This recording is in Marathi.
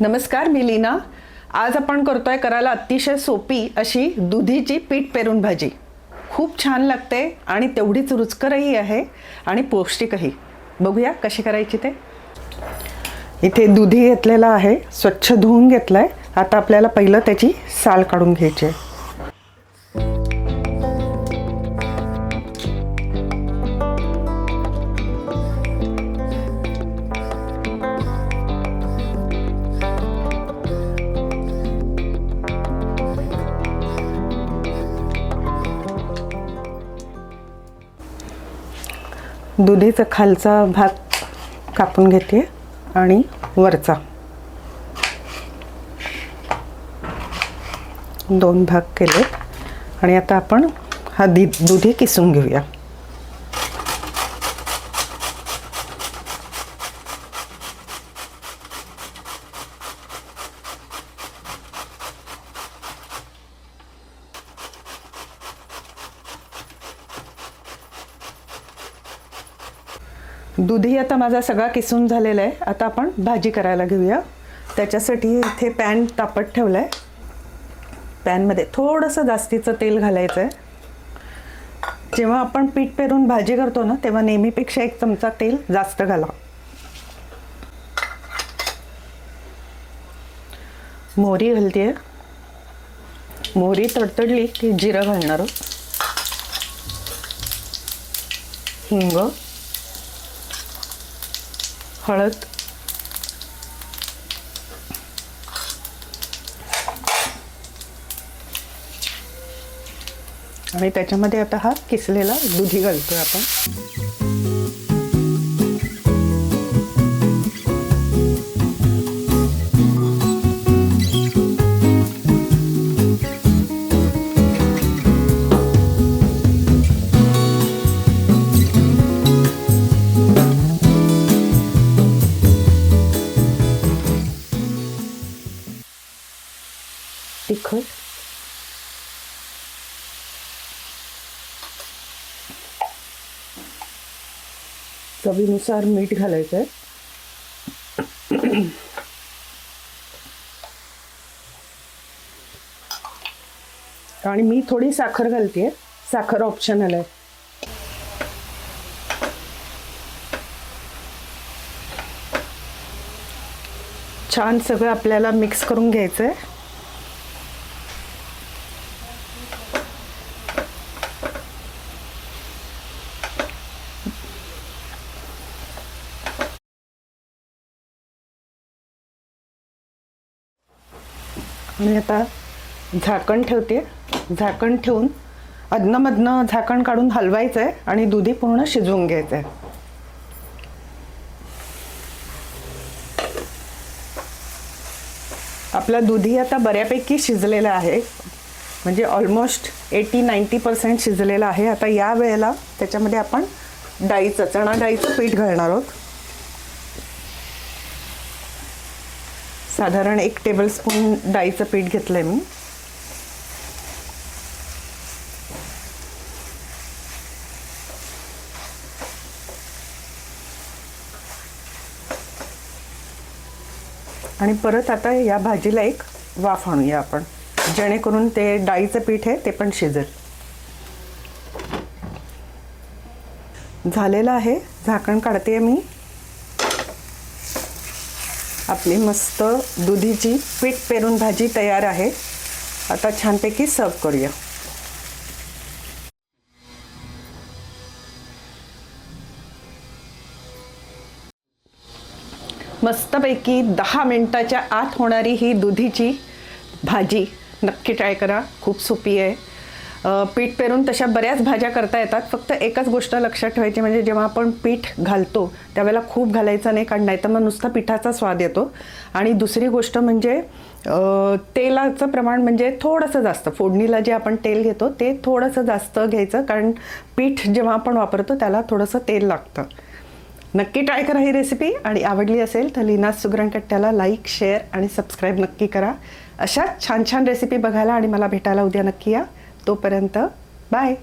नमस्कार मी लीना. आज आपण करतोय करायला अतिशय सोपी अशी दुधीची पीठ पेरून भाजी. खूप छान लागते आणि तेवढीच रुचकरही आहे आणि पौष्टिकही. बघूया कशी करायची ते. इथे दुधी घेतलेला आहे स्वच्छ धुवून आहे आता आपल्याला पहिलं त्याची साल काढून घ्यायची आहे. दुधीचा खालचा भाग कापून घेते आणि वरचा. दोन भाग केले आणि आता आपण हा दी दुधी किसून घेऊया. दुधी आता माझा सगळा किसून झालेला आहे. आता आपण भाजी करायला घेऊया. त्याच्यासाठी इथे पॅन तापत ठेवलं आहे पॅनमध्ये थोडंसं जास्तीचं तेल घालायचं आहे जेव्हा आपण पीठ पेरून भाजी करतो ना तेव्हा नेहमीपेक्षा एक चमचा तेल जास्त घाला. मोहरी घालते. आहे मोहरी तडतडली की जिरं घालणार हिंग. हळद आणि त्याच्यामध्ये आता हा किसलेला दुधी घालतोय आपण. तिखट. चवीनुसार मीठ घालायचं आहे आणि मी थोडी साखर घालते. साखर ऑप्शनल आहे छान सगळं आपल्याला मिक्स करून घ्यायचं आहे आणि आता झाकण ठेवते. झाकण ठेवून अधनमधनं झाकण काढून हलवायचं आहे आणि दुधी पूर्ण शिजवून घ्यायचं आहे आपला दुधी आता बऱ्यापैकी शिजलेला आहे. म्हणजे ऑलमोस्ट एटी नाईंटी पर्सेंट शिजलेला आहे. आता या वेळेला त्याच्यामध्ये आपण डाळीचं चणा डाळीचं पीठ घालणार आहोत. साधारण एक टेबलस्पून डाळीचं पीठ घेतलंय मी. आणि परत आता या भाजीला एक वाफ आणूया आपण. जेणेकरून ते डाळीचं पीठ आहे ते पण शिजेल. झालेलं आहे. झाकण काढते मी. आपली मस्त दुधीची पीठ पेरून भाजी तयार आहे. आता छानपैकी सर्व करूया. मस्तपैकी दहा मिनटाच्या आत होणारी ही दुधीची भाजी नक्की ट्राय करा. खूप सोपी आहे. पीठ पेरून तशा बऱ्याच भाज्या करता येतात. फक्त एकच गोष्ट लक्षात ठेवायची म्हणजे जेव्हा आपण पीठ घालतो त्यावेळेला खूप घालायचं नाही कारण नाही तर मग नुसता पिठाचा स्वाद येतो. आणि दुसरी गोष्ट म्हणजे तेलाचं प्रमाण म्हणजे थोडंसं जास्त. फोडणीला जे आपण तेल घेतो ते थोडंसं जास्त घ्यायचं. कारण पीठ जेव्हा आपण वापरतो त्याला थोडंसं तेल लागतं. नक्की ट्राय करा ही रेसिपी. आणि आवडली असेल तर लीना सुगरणकट्ट्याला लाईक शेअर आणि सबस्क्राईब नक्की करा. अशा छान छान रेसिपी बघायला आणि मला भेटायला उद्या नक्की या. तोपर्यंत बाय.